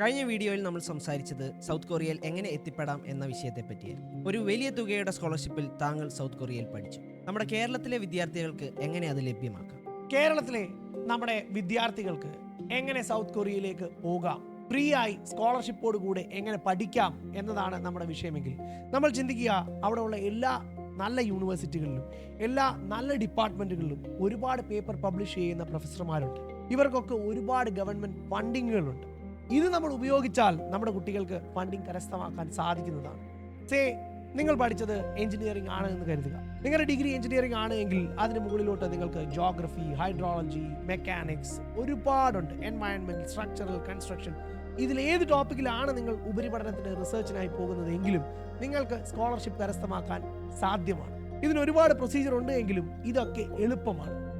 കഴിഞ്ഞ വീഡിയോയിൽ നമ്മൾ സംസാരിച്ചത് സൗത്ത് കൊറിയയിൽ എങ്ങനെ എത്തിപ്പെടാം എന്ന വിഷയത്തെ പറ്റിയായിരുന്നു ഒരു വലിയ തുകയുടെ സ്കോളർഷിപ്പിൽ താങ്കൾ സൗത്ത് കൊറിയയിൽ പഠിച്ചു. നമ്മുടെ കേരളത്തിലെ വിദ്യാർത്ഥികൾക്ക് എങ്ങനെ അത് ലഭ്യമാക്കാം? കേരളത്തിലെ നമ്മുടെ വിദ്യാർത്ഥികൾക്ക് എങ്ങനെ സൗത്ത് കൊറിയയിലേക്ക് പോകാം? ഫ്രീ ആയി സ്കോളർഷിപ്പോട് കൂടെ എങ്ങനെ പഠിക്കാം എന്നതാണ് നമ്മുടെ വിഷയമെങ്കിൽ നമ്മൾ ചിന്തിക്കുക അവിടെയുള്ള എല്ലാ നല്ല യൂണിവേഴ്സിറ്റികളിലും എല്ലാ നല്ല ഡിപ്പാർട്ട്മെന്റുകളിലും ഒരുപാട് പേപ്പർ പബ്ലിഷ് ചെയ്യുന്ന പ്രൊഫസർമാരുണ്ട്. ഇവർക്കൊക്കെ ഒരുപാട് ഗവൺമെന്റ് ഫണ്ടിങ്ങുകളുണ്ട്. ഇത് നമ്മൾ ഉപയോഗിച്ചാൽ നമ്മുടെ കുട്ടികൾക്ക് ഫണ്ടിങ് കരസ്ഥമാക്കാൻ സാധിക്കുന്നതാണ്. സേ നിങ്ങൾ പഠിച്ചത് എഞ്ചിനീയറിംഗ് ആണ് എന്ന് കരുതുക. നിങ്ങളുടെ ഡിഗ്രി എഞ്ചിനീയറിംഗ് ആണ് എങ്കിൽ അതിന് മുകളിലോട്ട് നിങ്ങൾക്ക് ജോഗ്രഫി ഹൈഡ്രോളജി മെക്കാനിക്സ് ഒരുപാടുണ്ട്. എൻവയൺമെന്റ് സ്ട്രക്ചറൽ കൺസ്ട്രക്ഷൻ ഇതിൽ ഏത് ടോപ്പിക്കിലാണ് നിങ്ങൾ ഉപരിപഠനത്തിന് റിസർച്ചിനായി പോകുന്നത് എങ്കിലും നിങ്ങൾക്ക് സ്കോളർഷിപ്പ് കരസ്ഥമാക്കാൻ സാധ്യമാണ്. ഇതിന് ഒരുപാട് പ്രൊസീജിയർ ഉണ്ട് എങ്കിലും ഇതൊക്കെ എളുപ്പമാണ്.